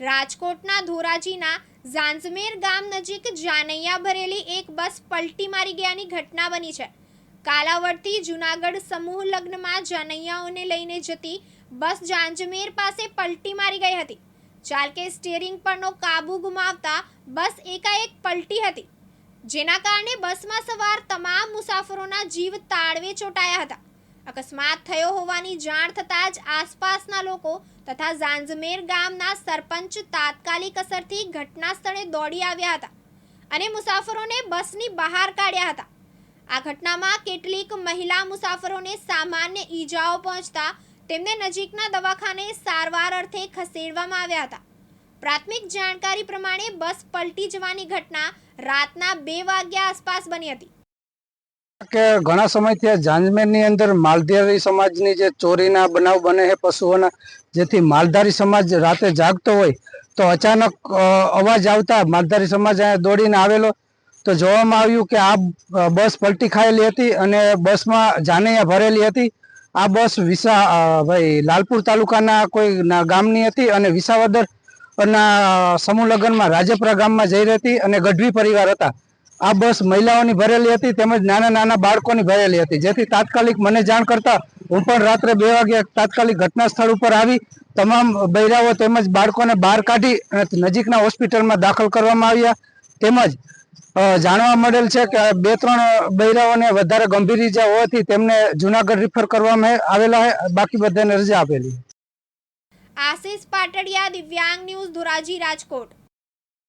રાજકોટના ધોરાજીના ઝાંઝમેર ગામ નજીક જાનૈયા ભરેલી એક બસ પલટી મારી ગયાની ઘટના બની છે. કાલાવડથી જુનાગઢ સમૂહ લગ્નમાં જાનૈયાઓને લઈને જતી બસ જાંજમેર પાસે પલટી મારી ગઈ હતી. ચાલકે સ્ટીયરિંગ પરનો કાબુ ગુમાવતા બસ એકાએક પલટી હતી. જેના કારણે બસમાં સવાર તમામ મુસાફરોના જીવ તાળવે ચોંટાયા હતા. અકસ્માત થયો હોવાની જાણ થતાં જ આસપાસના લોકો તથા ઝાંઝમેર ગામના સરપંચ તાત્કાલિક અસરથી ઘટના સ્થળે દોડી આવ્યા હતા અને મુસાફરોને બસની બહાર કાઢ્યા હતા. આ ઘટનામાં કેટલીક મહિલા મુસાફરોને સામાન્ય ઈજાઓ પહોંચતા તેમને નજીકના દવાખાને સારવાર અર્થે ખસેડવામાં આવ્યા હતા. પ્રાથમિક જાણકારી પ્રમાણે બસ પલટી જવાની ઘટના રાતના બે વાગ્યા આસપાસ બની હતી. કે ઘણા સમયથી આ જાંજમેરની અંદર માલધારી સમાજની જે ચોરીના બનાવ બને છે પશુઓના, જેથી માલધારી સમાજ રાતે જાગતો હોય, તો અચાનક અવાજ આવતા માલધારી સમાજ અહીંયા દોડીને આવેલો. તો જોવામાં આવ્યું કે આ બસ પલટી ખાયેલી હતી અને બસમાં જાનૈયા ભરેલી હતી. આ બસ વિસા ભાઈ, લાલપુર તાલુકાના કોઈ ગામની હતી અને વિસાવદર ના સમૂહ લગ્નમાં રાજપરા ગામમાં જઈ રહી હતી અને ગઢવી પરિવાર હતા. આ બસ મહિલાઓની ભરેલી હતી તેમજ નાના નાના બાળકોની ભરેલી હતી. જેથી તાત્કાલિક મને જાણ કરતા હું પણ રાત્રે બે વાગે તાત્કાલિક ઘટના સ્થળ ઉપર આવી, તમામ બૈરાઓ તેમજ બાળકોને બહાર કાઢી અને નજીકના હોસ્પિટલમાં દાખલ કરવામાં આવ્યા. તેમજ જાણવા મળેલ છે કે બે ત્રણ બૈરાઓને વધારે ગંભીર ઈજા હોવાથી તેમને જુનાગઢ રિફર કરવામાં આવેલા બાકી બધાને રજા આપેલી આશિષ પાટડિયા, દિવ્યાંગ ન્યૂઝ ધોરાજી રાજકોટ.